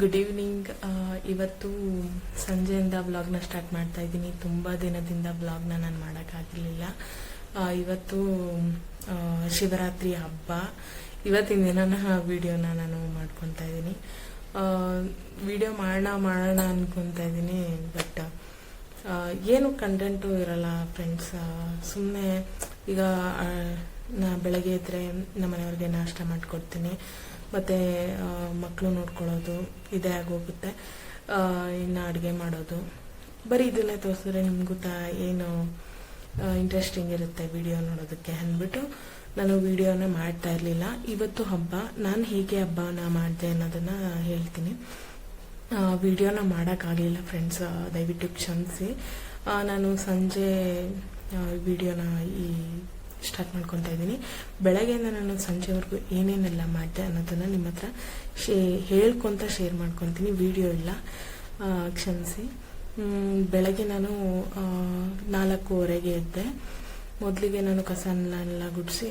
Good evening ಇವತ್ತು ಸಂಜೆಯಿಂದ ಬ್ಲಾಗ್ನ start ಮಾಡ್ತಾ ಇದ್ದೀನಿ. ತುಂಬ ದಿನದಿಂದ ಬ್ಲಾಗ್ನ ನಾನು ಮಾಡೋಕ್ಕಾಗಲಿಲ್ಲ ಇವತ್ತು ಶಿವರಾತ್ರಿ ಹಬ್ಬ. ಇವತ್ತಿನ ದಿನ ವಿಡಿಯೋನ ನಾನು ಮಾಡ್ಕೊತಾ ಇದ್ದೀನಿ. ವಿಡಿಯೋ ಮಾಡೋಣ ಮಾಡೋಣ ಅನ್ಕೊತಾ ಇದ್ದೀನಿ ಬಟ್ ಏನು ಕಂಟೆಂಟು ಇರಲ್ಲ ಫ್ರೆಂಡ್ಸ್ ಸುಮ್ಮನೆ ಈಗ ನಾ ಬೆಳಗ್ಗೆ ಎದ್ದರೆ ನಮ್ಮನೆಯವ್ರಿಗೆ ನಾಷ್ಟ ಮಾಡಿಕೊಡ್ತೀನಿ. ಮತ್ತು ಮಕ್ಕಳು ನೋಡ್ಕೊಳ್ಳೋದು, ಇದೇ ಆಗೋಗುತ್ತೆ. ಇನ್ನು ಅಡುಗೆ ಮಾಡೋದು. ಬರೀ ಇದನ್ನೇ ತೋರಿಸಿದ್ರೆ ನಿಮಗೂ ತಾ, ಏನು ಇಂಟ್ರೆಸ್ಟಿಂಗ್ ಇರುತ್ತೆ ವಿಡಿಯೋ ನೋಡೋದಕ್ಕೆ ಅಂದ್ಬಿಟ್ಟು. ನಾನು ವಿಡಿಯೋನ ಮಾಡ್ತಾ ಇರಲಿಲ್ಲ. ಇವತ್ತು ಹಬ್ಬ, ನಾನು ಹೇಗೆ ಹಬ್ಬನ ಮಾಡಿದೆ ಅನ್ನೋದನ್ನು ಹೇಳ್ತೀನಿ. ವಿಡಿಯೋನ ಮಾಡೋಕ್ಕಾಗಲಿಲ್ಲ ಫ್ರೆಂಡ್ಸ್ ದಯವಿಟ್ಟು ಕ್ಷಮಿಸಿ. ನಾನು ಸಂಜೆ ವಿಡಿಯೋನ ಈ ಸ್ಟಾರ್ಟ್ ಮಾಡ್ಕೊತಾ ಇದ್ದೀನಿ. ಬೆಳಗ್ಗೆಯಿಂದ ನಾನು ಸಂಜೆವರೆಗೂ ಏನೇನೆಲ್ಲ ಮಾಡಿದೆ ಅನ್ನೋದನ್ನು ನಿಮ್ಮ ಹತ್ರ ಶೇ, ಹೇಳ್ಕೊತ ಶೇರ್ ಮಾಡ್ಕೊತೀನಿ. ವಿಡಿಯೋ ಇಲ್ಲ. ಕ್ಷಮಿಸಿ. ಬೆಳಗ್ಗೆ ನಾನು ನಾಲ್ಕೂವರೆಗೆ ಎದ್ದೆ. ಮೊದಲಿಗೆ ನಾನು ಕಸನೆಲ್ಲ ಗುಡಿಸಿ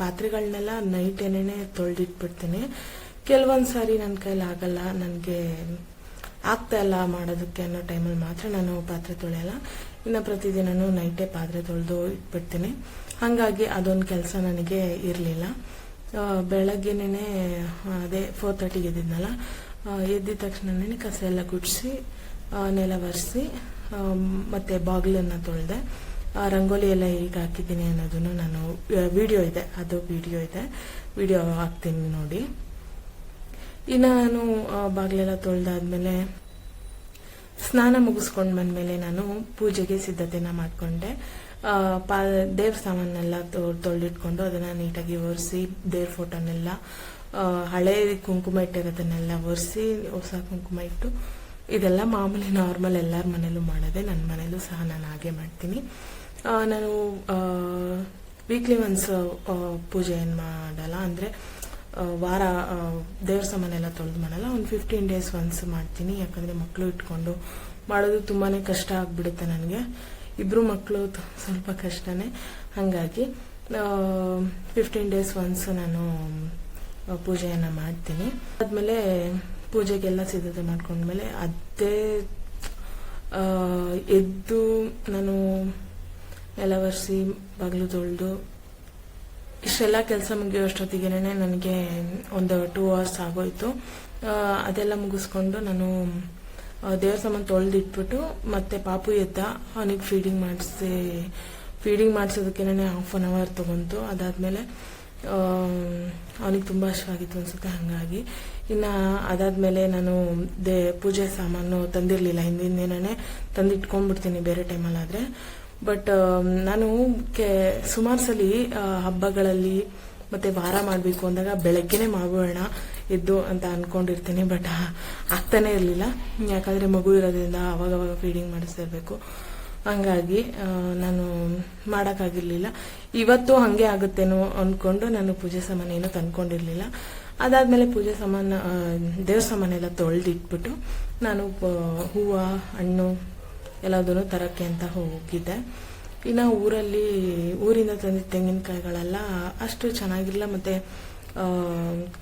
ಪಾತ್ರೆಗಳನ್ನೆಲ್ಲ ನೈಟ್ ಏನೇನೆ ತೊಳೆದಿಟ್ಬಿಡ್ತೀನಿ. ಕೆಲವೊಂದು ಸಾರಿ ನನ್ನ ಕೈಲಿ ಆಗಲ್ಲ. ನನಗೆ ಆಗ್ತಾ ಇಲ್ಲ ಮಾಡೋದಕ್ಕೆ ಅನ್ನೋ ಟೈಮಲ್ಲಿ ಮಾತ್ರ ನಾನು ಪಾತ್ರೆ ತೊಳೆಯಲ್ಲ. ಇನ್ನು ಪ್ರತಿದಿನನೂ ನೈಟೇ ಪಾತ್ರೆ ತೊಳೆದು ಇಟ್ಬಿಡ್ತೀನಿ. ಹಾಗಾಗಿ ಅದೊಂದು ಕೆಲಸ ನನಗೆ ಇರಲಿಲ್ಲ. ಬೆಳಗ್ಗೆನೇ ಅದೇ ಫೋರ್ ತರ್ಟಿಗೆ ಎದ್ದಿದ್ನಲ್ಲ ಎದ್ದಿದ ತಕ್ಷಣನೇ ಕಸ ಎಲ್ಲ ಗುಡಿಸಿ ನೆಲ ಒರೆಸಿ ಮತ್ತು ಬಾಗಿಲನ್ನು ತೊಳೆದೆ ರಂಗೋಲಿ ಎಲ್ಲ ಹೇಗೆ ಹಾಕಿದ್ದೀನಿ ಅನ್ನೋದನ್ನು ನಾನು ವಿಡಿಯೋ ಇದೆ. ಅದು ವಿಡಿಯೋ ಇದೆ. ವಿಡಿಯೋ ಹಾಕ್ತೀನಿ ನೋಡಿ. ಇನ್ನು ನಾನು ಬಾಗಿಲೆಲ್ಲ ತೊಳೆದಾದ್ಮೇಲೆ ಸ್ನಾನ ಮುಗಿಸ್ಕೊಂಡು ಬಂದ್ಮೇಲೆ ನಾನು ಪೂಜೆಗೆ ಸಿದ್ಧತೆನ ಮಾಡಿಕೊಂಡೆ. ಪಾ, ದೇವ್ರ ಸಾಮಾನೆಲ್ಲ ತೊಳೆದಿಟ್ಕೊಂಡು ಅದನ್ನು ನೀಟಾಗಿ ಒರೆಸಿ, ದೇವ್ರ ಫೋಟೋನೆಲ್ಲ ಹಳೆ ಕುಂಕುಮ ಇಟ್ಟಿರೋದನ್ನೆಲ್ಲ ಒರೆಸಿ, ಹೊಸ ಕುಂಕುಮ ಇಟ್ಟು ಇದೆಲ್ಲ ಮಾಮೂಲಿ ನಾರ್ಮಲ್ ಎಲ್ಲರ ಮನೇಲೂ ಮಾಡೋದೆ. ನನ್ನ ಮನೇಲೂ ಸಹ ನಾನು ಹಾಗೆ ಮಾಡ್ತೀನಿ. ನಾನು ವೀಕ್ಲಿ ಒನ್ಸ್ ಪೂಜೆ ಏನು ಮಾಡಲ್ಲ ಅಂದರೆ ವಾರ ದೇವ್ರ ಸಾಮಾನೆಲ್ಲ ತೊಳೆದು ಮಾಡಲ್ಲ, ಒಂದು ಫಿಫ್ಟೀನ್ ಡೇಸ್ ಒನ್ಸ್ ಮಾಡ್ತೀನಿ, ಯಾಕಂದರೆ ಮಕ್ಕಳು ಇಟ್ಕೊಂಡು ಮಾಡೋದು ತುಂಬಾ ಕಷ್ಟ ಆಗಿಬಿಡುತ್ತೆ ನನಗೆ. ಇಬ್ರು ಮಕ್ಕಳು ಸ್ವಲ್ಪ ಕಷ್ಟನೇ. ಹಾಗಾಗಿ ಫಿಫ್ಟೀನ್ ಡೇಸ್ ಒನ್ಸ್ ನಾನು ಪೂಜೆಯನ್ನು ಮಾಡ್ತೀನಿ. ಆದಮೇಲೆ ಪೂಜೆಗೆಲ್ಲ ಸಿದ್ಧತೆ ಮಾಡ್ಕೊಂಡ್ಮೇಲೆ ಅದೇ ಎದ್ದು ನಾನು ಎಲ್ಲ ಒರೆಸಿ, ಬಾಗಿಲು ತೊಳೆದು ಇಷ್ಟೆಲ್ಲ ಕೆಲಸ ಮುಗಿಯೋಷ್ಟೊತ್ತಿಗೆ ನನಗೆ ಒಂದು ಟೂ ಅವರ್ಸ್ ಆಗೋಯ್ತು. ಅದೆಲ್ಲ ಮುಗಿಸ್ಕೊಂಡು ನಾನು ದೇವ್ರ ಸಾಮಾನು ತೊಳೆದಿಟ್ಬಿಟ್ಟು ಮತ್ತೆ ಪಾಪು ಎದ್ದ, ಅವನಿಗೆ ಫೀಡಿಂಗ್ ಮಾಡಿಸಿ ಫೀಡಿಂಗ್ ಮಾಡಿಸೋದಕ್ಕೆ ಹಾಫ್ ಆನ್ ಅವರ್ ತೊಗೊಂತು. ಅದಾದಮೇಲೆ ಅವನಿಗೆ ತುಂಬ ಹಶ್ವಾಗಿತ್ತು ಅನ್ಸುತ್ತೆ ಹಾಗಾಗಿ. ಇನ್ನು ಅದಾದಮೇಲೆ ನಾನು ದೇ, ಪೂಜೆ ಸಾಮಾನು ತಂದಿರಲಿಲ್ಲ. ಹಿಂದಿನ ದಿನನೇ ತಂದಿಟ್ಕೊಂಡ್ಬಿಡ್ತೀನಿ ಬೇರೆ ಟೈಮಲ್ಲಾದರೆ ಬಟ್ ನಾನು ಕೆ ಸುಮಾರು ಸಲ ಹಬ್ಬಗಳಲ್ಲಿ ಮತ್ತೆ ವಾರ ಮಾಡಬೇಕು ಅಂದಾಗ ಬೆಳಗ್ಗೆನೆ ಮಾಡೋಣ ಎದ್ದು ಅಂತ ಅನ್ಕೊಂಡಿರ್ತೀನಿ. ಬಟ್ ಆಗ್ತಾನೆ ಇರಲಿಲ್ಲ. ಯಾಕಂದರೆ ಮಗು ಇರೋದ್ರಿಂದ ಅವಾಗವಾಗ ಫೀಡಿಂಗ್ ಮಾಡಿಸ್ತಿರ್ಬೇಕು. ಹಂಗಾಗಿ ಆ, ನಾನು ಮಾಡೋಕ್ಕಾಗಿರಲಿಲ್ಲ. ಇವತ್ತು ಹಾಗೆ ಆಗುತ್ತೇನೋ ಅಂದ್ಕೊಂಡು ನಾನು ಪೂಜೆ ಸಾಮಾನು ಏನೂ ತಂದ್ಕೊಂಡಿರಲಿಲ್ಲ. ಅದಾದಮೇಲೆ ಪೂಜೆ ಸಾಮಾನು ದೇವ್ರ ಸಾಮಾನೆಲ್ಲ ತೊಳೆದಿಟ್ಬಿಟ್ಟು ನಾನು ಹೂವು ಹಣ್ಣು ಎಲ್ಲದನ್ನು ತರಕ್ಕೆ ಅಂತ ಹೋಗಿದ್ದೆ ಇನ್ನು ಊರಲ್ಲಿ, ಊರಿಂದ ತಂದಿದ್ದ ತೆಂಗಿನಕಾಯಿಗಳೆಲ್ಲ ಅಷ್ಟು ಚೆನ್ನಾಗಿಲ್ಲ, ಮತ್ತು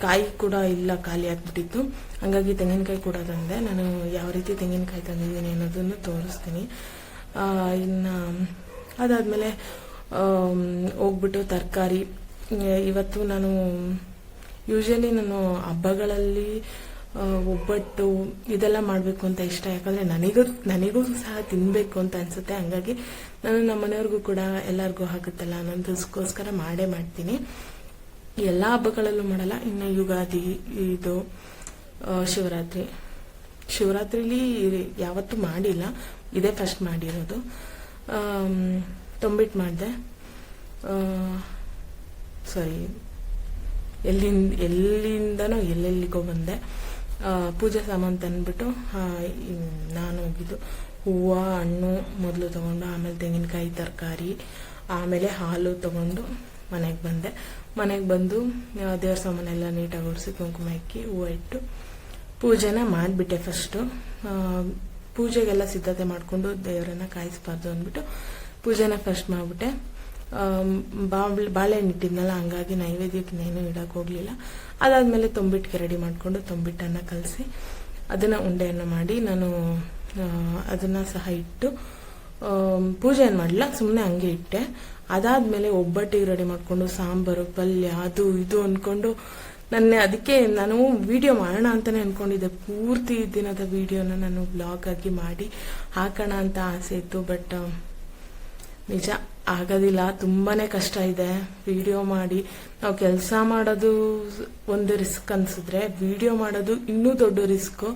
ಕಾಯಿ ಕೂಡ ಇಲ್ಲ, ಖಾಲಿ ಆಗಿಬಿಟ್ಟಿತ್ತು ಹಂಗಾಗಿ ತೆಂಗಿನಕಾಯಿ ಕೂಡ ತಂದೆ. ನಾನು ಯಾವ ರೀತಿ ತೆಂಗಿನಕಾಯಿ ತಂದಿದ್ದೀನಿ ಅನ್ನೋದನ್ನು ತೋರಿಸ್ತೀನಿ. ಇನ್ನು ಅದಾದಮೇಲೆ ಹೋಗ್ಬಿಟ್ಟು ತರಕಾರಿ. ಇವತ್ತು ನಾನು ಯೂಶಲಿ ನಾನು ಹಬ್ಬಗಳಲ್ಲಿ ಒಬ್ಬಟ್ಟು ಇದೆಲ್ಲ ಮಾಡಬೇಕು ಅಂತ ಇಷ್ಟ. ಯಾಕಂದರೆ ನನಗೂ ನನಗೂ ಸಹ ತಿನ್ನಬೇಕು ಅಂತ ಅನಿಸುತ್ತೆ. ಹಂಗಾಗಿ ನಾನು ನಮ್ಮ ಮನೆಯವ್ರಿಗೂ ಕೂಡ ಎಲ್ಲರಿಗೂ ಆಗುತ್ತಲ್ಲ ಅನ್ನೋದಕ್ಕೋಸ್ಕರ ಮಾಡೇ ಮಾಡ್ತೀನಿ. ಎಲ್ಲ ಹಬ್ಬಗಳಲ್ಲೂ ಮಾಡಲ್ಲ. ಇನ್ನು ಯುಗಾದಿ, ಇದು ಶಿವರಾತ್ರಿ. ಶಿವರಾತ್ರಿಲಿ ಯಾವತ್ತೂ ಮಾಡಿಲ್ಲ. ಇದೇ ಫಸ್ಟ್ ಮಾಡಿರೋದು. ತೊಂಬಿಟ್ಟು ಮಾಡಿದೆ. ಸಾರಿ ಎಲ್ಲಿಂದ, ಎಲ್ಲಿಂದನೋ ಎಲ್ಲೆಲ್ಲಿಗೋ ಬಂದೆ. ಪೂಜೆ ಸಾಮಾನು ತಂದ್ಬಿಟ್ಟು ನಾನು ಹೋಗಿದ್ದು ಹೂವು, ಹಣ್ಣು ಮೊದಲು ತಗೊಂಡು, ಆಮೇಲೆ ತೆಂಗಿನಕಾಯಿ, ತರಕಾರಿ, ಆಮೇಲೆ ಹಾಲು ತಗೊಂಡು ಮನೆಗೆ ಬಂದೆ. ಮನೆಗೆ ಬಂದು ದೇವ್ರ ಸಾಮಾನೆಲ್ಲ ನೀಟಾಗಿ ಒರೆಸಿ ಕುಂಕುಮ ಇಕ್ಕಿ, ಹೂವು ಇಟ್ಟು ಪೂಜೆನ ಮಾಡಿಬಿಟ್ಟೆ ಫಸ್ಟು ಪೂಜೆಗೆಲ್ಲ ಸಿದ್ಧತೆ ಮಾಡಿಕೊಂಡು ದೇವರನ್ನ ಕಾಯಿಸ್ಬಾರ್ದು ಅಂದ್ಬಿಟ್ಟು ಪೂಜೆನ ಫಸ್ಟ್ ಮಾಡಿಬಿಟ್ಟೆ. ಬಾಳೆ ಬಾಳೆಹಣ್ಣು ಇಟ್ಟಿದ್ನಲ್ಲ ಹಂಗಾಗಿ ನೈವೇದ್ಯಕ್ಕೆ ಇನ್ನೇನು ಇಡಕ್ಕೆ ಹೋಗಲಿಲ್ಲ. ಅದಾದಮೇಲೆ ತೊಂಬಿಟ್ಟಿಗೆ ರೆಡಿ ಮಾಡಿಕೊಂಡು ತೊಂಬಿಟ್ಟನ್ನ ಕಲಸಿ, ಅದನ್ನು ಉಂಡೆಯನ್ನು ಮಾಡಿ ನಾನು ಅದನ್ನು ಸಹ ಇಟ್ಟು ಪೂಜೆಯನ್ನು ಪೂಜೆ ಏನು ಮಾಡಲಿಲ್ಲ ಸುಮ್ಮನೆ ಹಂಗೆ ಇಟ್ಟೆ. ಅದಾದಮೇಲೆ ಒಬ್ಬಟ್ಟಿಗೆ ರೆಡಿ ಮಾಡಿಕೊಂಡು ಸಾಂಬಾರು, ಪಲ್ಯ, ಅದು ಇದು ಅಂದ್ಕೊಂಡು ನನ್ನ ಅದಕ್ಕೆ ನಾನು ವಿಡಿಯೋ ಮಾಡೋಣ ಅಂತಲೇ ಅಂದ್ಕೊಂಡಿದ್ದೆ ಪೂರ್ತಿ ದಿನದ ವಿಡಿಯೋನ ನಾನು ಬ್ಲಾಗ್ ಆಗಿ ಮಾಡಿ ಹಾಕೋಣ ಅಂತ ಆಸೆ ಇತ್ತು, ಬಟ್, ನಿಜ. ಆಗೋದಿಲ್ಲ, ತುಂಬಾನೇ ಕಷ್ಟ ಇದೆ. ವಿಡಿಯೋ ಮಾಡಿ. ನಾವು ಕೆಲಸ ಮಾಡೋದು ಒಂದು ರಿಸ್ಕ್ ಅನ್ಸಿದ್ರೆ, ವಿಡಿಯೋ ಮಾಡೋದು ಇನ್ನೂ ದೊಡ್ಡ ರಿಸ್ಕು.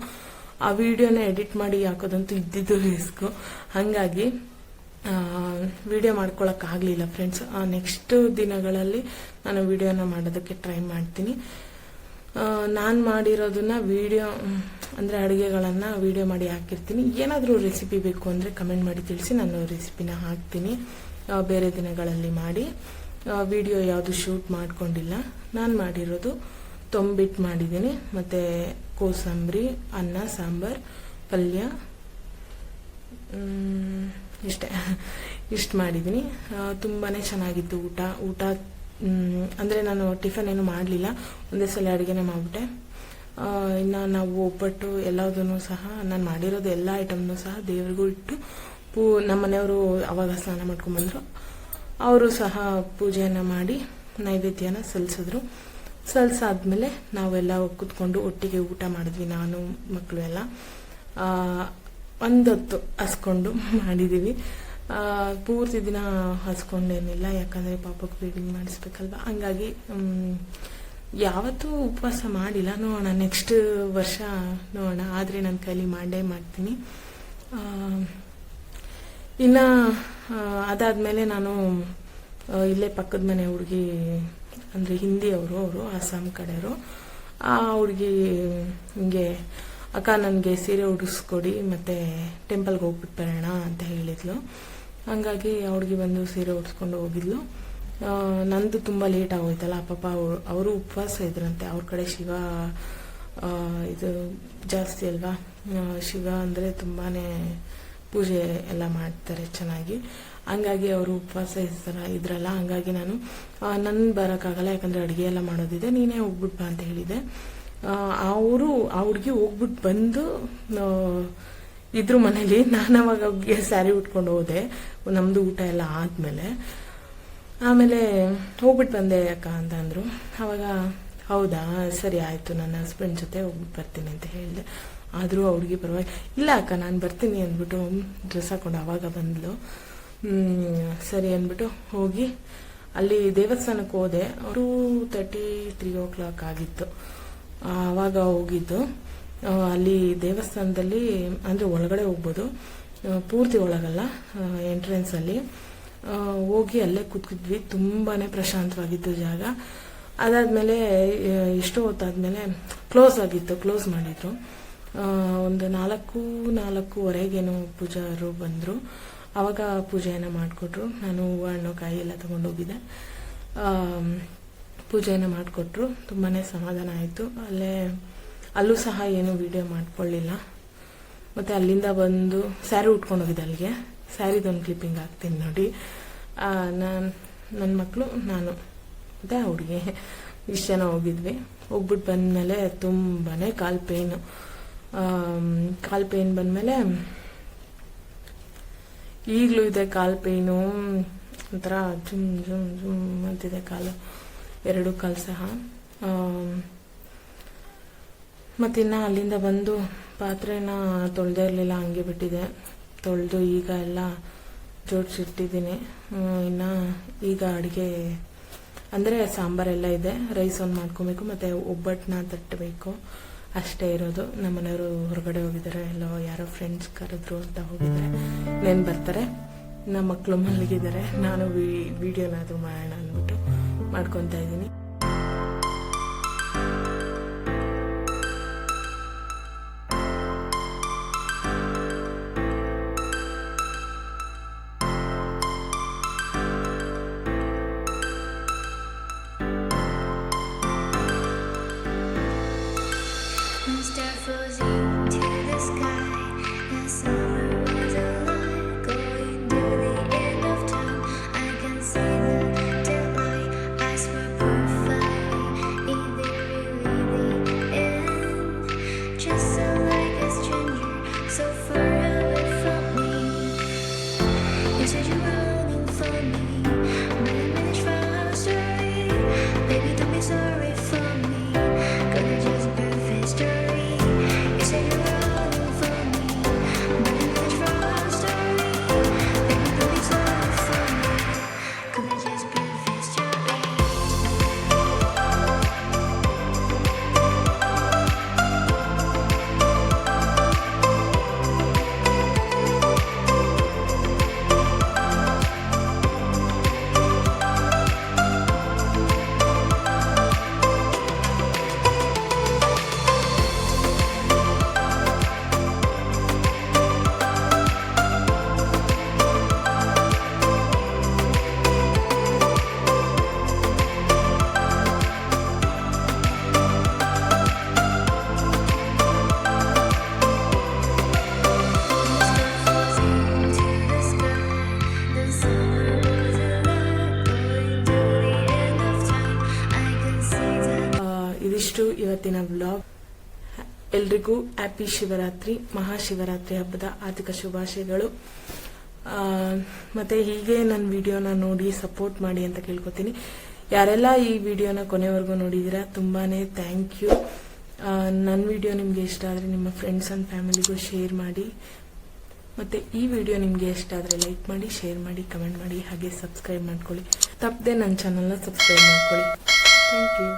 ಆ ವಿಡಿಯೋನ ಎಡಿಟ್ ಮಾಡಿ ಹಾಕೋದಂತೂ ಇದ್ದಿದ್ದು ರಿಸ್ಕು. ಹಾಗಾಗಿ ವಿಡಿಯೋ ಮಾಡ್ಕೊಳಕ್ಕಾಗಲಿಲ್ಲ, ಫ್ರೆಂಡ್ಸ್. ನೆಕ್ಸ್ಟ್ ದಿನಗಳಲ್ಲಿ ನಾನು ವಿಡಿಯೋನ ಮಾಡೋದಕ್ಕೆ ಟ್ರೈ ಮಾಡ್ತೀನಿ. ನಾನು ಮಾಡಿರೋದನ್ನ ವಿಡಿಯೋ ಅಂದರೆ ಅಡುಗೆಗಳನ್ನು ವಿಡಿಯೋ ಮಾಡಿ ಹಾಕಿರ್ತೀನಿ. ಏನಾದರೂ ರೆಸಿಪಿ ಬೇಕು ಅಂದರೆ ಕಮೆಂಟ್ ಮಾಡಿ ತಿಳಿಸಿ, ನಾನು ರೆಸಿಪಿನ ಹಾಕ್ತೀನಿ. ಬೇರೆ ದಿನಗಳಲ್ಲಿ ಮಾಡಿ. ವಿಡಿಯೋ ಯಾವುದು ಶೂಟ್ ಮಾಡಿಕೊಂಡಿಲ್ಲ. ನಾನು ಮಾಡಿರೋದು ತೊಂಬಿಟ್ಟು ಮಾಡಿದ್ದೀನಿ. ಮತ್ತು ಕೋಸಂಬರಿ, ಅನ್ನ, ಸಾಂಬಾರ್, ಪಲ್ಯ ಇಷ್ಟೇ. ಇಷ್ಟು ಮಾಡಿದ್ದೀನಿ. ತುಂಬಾ ಚೆನ್ನಾಗಿತ್ತು ಊಟ. ಊಟ ಅಂದರೆ ನಾನು ಟಿಫನ್ ಏನು ಮಾಡಲಿಲ್ಲ. ಒಂದೇ ಸಲ ಅಡುಗೆನೇ ಮಾಡಿಬಿಟ್ಟೆ. ಇನ್ನು ನಾವು ಒಬ್ಬಟ್ಟು ಎಲ್ಲದನ್ನು ಸಹ, ನಾನು ಮಾಡಿರೋದು ಎಲ್ಲ ಐಟಮ್ನು ಸಹ ದೇವ್ರಿಗೂ ಇಟ್ಟು ಪೂ ನಮ್ಮ ಮನೆಯವರು ಅವಾಗ ಸ್ನಾನ ಮಾಡ್ಕೊಂಡ್ಬಂದರು ಅವರು ಸಹ ಪೂಜೆಯನ್ನು ಮಾಡಿ ನೈವೇದ್ಯನ ಸಲ್ಲಿಸಿದ್ರು ಸಲ್ಸಾದ್ಮೇಲೆ ನಾವೆಲ್ಲ ಕೂತ್ಕೊಂಡು ಒಟ್ಟಿಗೆ ಊಟ ಮಾಡಿದ್ವಿ, ನಾನು ಮಕ್ಕಳು ಎಲ್ಲ. ಒಂದೊತ್ತು ಹಸ್ಕೊಂಡು ಮಾಡಿದ್ದೀವಿ ಪೂರ್ತಿ ದಿನ ಹಸ್ಕೊಂಡೇನಿಲ್ಲ ಯಾಕಂದರೆ ಪಾಪಕ್ಕೆ ಬ್ಲೀಡಿಂಗ್ ಮಾಡಿಸ್ಬೇಕಲ್ವ. ಹಂಗಾಗಿ ಯಾವತ್ತೂ ಉಪವಾಸ ಮಾಡಿಲ್ಲ. ನೋಡೋಣ ನೆಕ್ಸ್ಟ್ ವರ್ಷ ನೋಡೋಣ. ಆದರೆ ನನ್ನ ಕೈಲಿ ಮಾಡೇ ಮಾಡ್ತೀನಿ. ಇನ್ನು ಅದಾದಮೇಲೆ ನಾನು ಇಲ್ಲೇ ಪಕ್ಕದ ಮನೆ ಹುಡುಗಿ, ಅಂದರೆ ಹಿಂದಿಯವರು ಅವರು ಅಸ್ಸಾಂ ಕಡೆಯವರು. ಆ ಹುಡುಗಿ ಹಿಂಗೆ, ಅಕ್ಕ ನನಗೆ ಸೀರೆ ಉಡಿಸ್ಕೊಡಿ, ಮತ್ತು ಟೆಂಪಲ್ಗೆ ಹೋಗ್ಬಿಟ್ಟು ಬರೋಣ ಅಂತ ಹೇಳಿದ್ಲು. ಹಂಗಾಗಿ ಆ ಹುಡುಗಿ ಬಂದು ಸೀರೆ ಉಡ್ಸ್ಕೊಂಡು ಹೋಗಿದ್ಲು. ನಂದು ತುಂಬ ಲೇಟ್ ಆಗೋಯ್ತಲ್ಲ, ಪಾಪ ಅವ್ರು- ಉಪವಾಸ ಇದ್ರಂತೆ, ಅವ್ರ ಕಡೆ ಶಿವ ಇದು ಜಾಸ್ತಿ ಅಲ್ವಾ? ಶಿವ ಅಂದರೆ ತುಂಬಾ ಪೂಜೆ ಎಲ್ಲ ಮಾಡ್ತಾರೆ ಚೆನ್ನಾಗಿ. ಹಂಗಾಗಿ ಅವರು ಉಪವಾಸ ಇರ್ತಾರ, ಇದ್ರಲ್ಲ, ಹಂಗಾಗಿ ನಾನು ನನ್ನ ಬರೋಕ್ಕಾಗಲ್ಲ, ಯಾಕಂದರೆ ಅಡುಗೆ ಎಲ್ಲ ಮಾಡೋದಿದೆ, ನೀನೇ ಹೋಗ್ಬಿಟ್ಬಾ ಅಂತ ಹೇಳಿದೆ. ಅವರು ಆ ಹುಡುಗಿ ಹೋಗ್ಬಿಟ್ಟು ಬಂದು ಇದ್ರ ಮನೇಲಿ ನಾನು ಅವಾಗ ಅವ್ರಿಗೆ ಸ್ಯಾರಿ ಉಟ್ಕೊಂಡು ಹೋದೆ. ನಮ್ಮದು ಊಟ ಎಲ್ಲ ಆದಮೇಲೆ. ಆಮೇಲೆ ಹೋಗ್ಬಿಟ್ಟು ಬಂದೆ ಅಕ್ಕ ಅಂತ ಅಂದರು. ಆವಾಗ ಹೌದಾ ಸರಿ ಆಯಿತು ನನ್ನ ಹಸ್ಬೆಂಡ್ ಜೊತೆ ಹೋಗ್ಬಿಟ್ಟು ಬರ್ತೀನಿ ಅಂತ ಹೇಳಿದೆ. ಆದರೂ ಅವ್ರಿಗೆ ಪರವಾಗಿ ಇಲ್ಲ ಅಕ್ಕ ನಾನು ಬರ್ತೀನಿ ಅಂದ್ಬಿಟ್ಟು ಡ್ರೆಸ್ ಹಾಕೊಂಡು ಆವಾಗ ಹ್ಮ್, ಸರಿ ಅಂದ್ಬಿಟ್ಟು ಹೋಗಿ ಅಲ್ಲಿ ದೇವಸ್ಥಾನಕ್ಕೆ ಹೋದೆ. ಅವರು ತರ್ಟಿ ತ್ರೀ ಓ ಕ್ಲಾಕ್ ಆಗಿತ್ತು. ಆವಾಗ ಹೋಗಿದ್ದು. ಅಲ್ಲಿ ದೇವಸ್ಥಾನದಲ್ಲಿ, ಅಂದರೆ ಒಳಗಡೆ ಹೋಗ್ಬೋದು. ಪೂರ್ತಿ ಒಳಗಲ್ಲ ಎಂಟ್ರೆನ್ಸಲ್ಲಿ ಹೋಗಿ ಅಲ್ಲೇ ಕೂತ್ಕಿದ್ವಿ. ತುಂಬಾ ಪ್ರಶಾಂತವಾಗಿತ್ತು ಜಾಗ. ಅದಾದಮೇಲೆ ಎಷ್ಟೋ ಹೊತ್ತಾದಮೇಲೆ ಕ್ಲೋಸ್ ಆಗಿತ್ತು ಕ್ಲೋಸ್ ಮಾಡಿದ್ರು. ಒಂದು ನಾಲ್ಕು, ನಾಲ್ಕೂವರೆಗೇನೋ ಪೂಜಾರು ಬಂದರು. ಆವಾಗ ಪೂಜೆಯನ್ನು ಮಾಡಿಕೊಟ್ರು. ನಾನು ಹೂವು, ಹಣ್ಣು, ಕಾಯಿ ಎಲ್ಲ ತೊಗೊಂಡೋಗಿದ್ದೆ ಪೂಜೆಯನ್ನು ಮಾಡಿಕೊಟ್ರು. ತುಂಬಾ ಸಮಾಧಾನ ಆಯಿತು. ಅಲ್ಲೇ ಅಲ್ಲೂ ಸಹ ಏನು ವಿಡಿಯೋ ಮಾಡ್ಕೊಳ್ಳಿಲ್ಲ. ಮತ್ತು ಅಲ್ಲಿಂದ ಬಂದು ಸ್ಯಾರಿ ಉಟ್ಕೊಂಡು ಹೋಗಿದ್ದೆ ಅಲ್ಲಿಗೆ. ಸ್ಯಾರಿದೊಂದು ಕ್ಲಿಪ್ಪಿಂಗ್ ಹಾಕ್ತೀನಿ ನೋಡಿ. ನಾನು ನನ್ನ ಮಕ್ಕಳು ನಾನು ಮತ್ತೆ ಹುಡುಗಿ. ಇಷ್ಟು ಜನ ಹೋಗಿದ್ವಿ. ಹೋಗ್ಬಿಟ್ಟು ಬಂದಮೇಲೆ ತುಂಬಾ ಕಾಲು ಪೇಯ್ನು ಕಾಲು ಪೇಯ್ನ್ ಬಂದಮೇಲೆ ಈಗಲೂ ಇದೆ ಕಾಲು ಪೇಯ್ನು ಒಂಥರ ಜುಮ್ ಜುಮ್ ಜುಮ್ ಅಂತಿದೆ ಕಾಲು. ಎರಡು ಕಾಲು ಸಹ. ಮತ್ತಿನ್ನು ಅಲ್ಲಿಂದ ಬಂದು ಪಾತ್ರೆನ ತೊಳೆದೇ ಇರಲಿಲ್ಲ, ಹಂಗೆ ಬಿಟ್ಟಿದೆ. ತೊಳೆದು ಈಗ ಎಲ್ಲ ಜೋಡಿಸಿಟ್ಟಿದ್ದೀನಿ. ಇನ್ನು ಈಗ ಅಡುಗೆ, ಅಂದರೆ ಸಾಂಬಾರೆಲ್ಲ ಇದೆ. ರೈಸ್ ಒಂದು ಮಾಡ್ಕೊಬೇಕು, ಮತ್ತು ಒಬ್ಬಟ್ಟನ್ನ ತಟ್ಟಬೇಕು. ಅಷ್ಟೇ ಇರೋದು. ನಮ್ಮ ಮನೆಯವರು ಹೊರಗಡೆ ಹೋಗಿದ್ದಾರೆ. ಎಲ್ಲೋ ಯಾರೋ ಫ್ರೆಂಡ್ಸ್ ಕರೆದ್ರು ಅಂತ ಹೋಗಿದ್ದಾರೆ. ನೇನು ಬರ್ತಾರೆ. ನಮ್ಮ ಮಕ್ಕಳು ಮಲಗಿದ್ದಾರೆ. ನಾನು ವಿಡಿಯೋನಾದರೂ ಮಾಡೋಣ ಅಂದ್ಬಿಟ್ಟು ಮಾಡ್ಕೊತಾ ಇದ್ದೀನಿ. ಇವತ್ತಿನ ಬ್ಲಾಗ್ ಎಲ್ರಿಗೂ ಹ್ಯಾಪಿ ಶಿವರಾತ್ರಿ ಮಹಾಶಿವರಾತ್ರಿ ಹಬ್ಬದ ಆರ್ಥಿಕ ಶುಭಾಶಯಗಳು. ಮತ್ತೆ ಹೀಗೆ ನನ್ನ ವಿಡಿಯೋನ ನೋಡಿ ಸಪೋರ್ಟ್ ಮಾಡಿ ಅಂತ ಕೇಳ್ಕೊತೀನಿ. ಯಾರೆಲ್ಲ ಈ ವಿಡಿಯೋನ ಕೊನೆವರೆಗೂ ನೋಡಿದ್ದೀರಾ ತುಂಬಾನೇ ಥ್ಯಾಂಕ್ ಯು ನನ್ನ ವಿಡಿಯೋ ನಿಮಗೆ ಇಷ್ಟ ಆದರೆ ನಿಮ್ಮ ಫ್ರೆಂಡ್ಸ್ ಅಂಡ್ ಫ್ಯಾಮಿಲಿಗೂ ಶೇರ್ ಮಾಡಿ. ಮತ್ತೆ ಈ ವಿಡಿಯೋ ನಿಮಗೆ ಇಷ್ಟ ಆದರೆ ಲೈಕ್ ಮಾಡಿ ಶೇರ್ ಮಾಡಿ ಕಮೆಂಟ್ ಮಾಡಿ, ಹಾಗೆ ಸಬ್ಸ್ಕ್ರೈಬ್ ಮಾಡ್ಕೊಳ್ಳಿ. ತಪ್ಪದೆ ನನ್ನ ಚಾನಲ್ನ ಸಬ್ಸ್ಕ್ರೈಬ್ ಮಾಡ್ಕೊಳ್ಳಿ. Thank you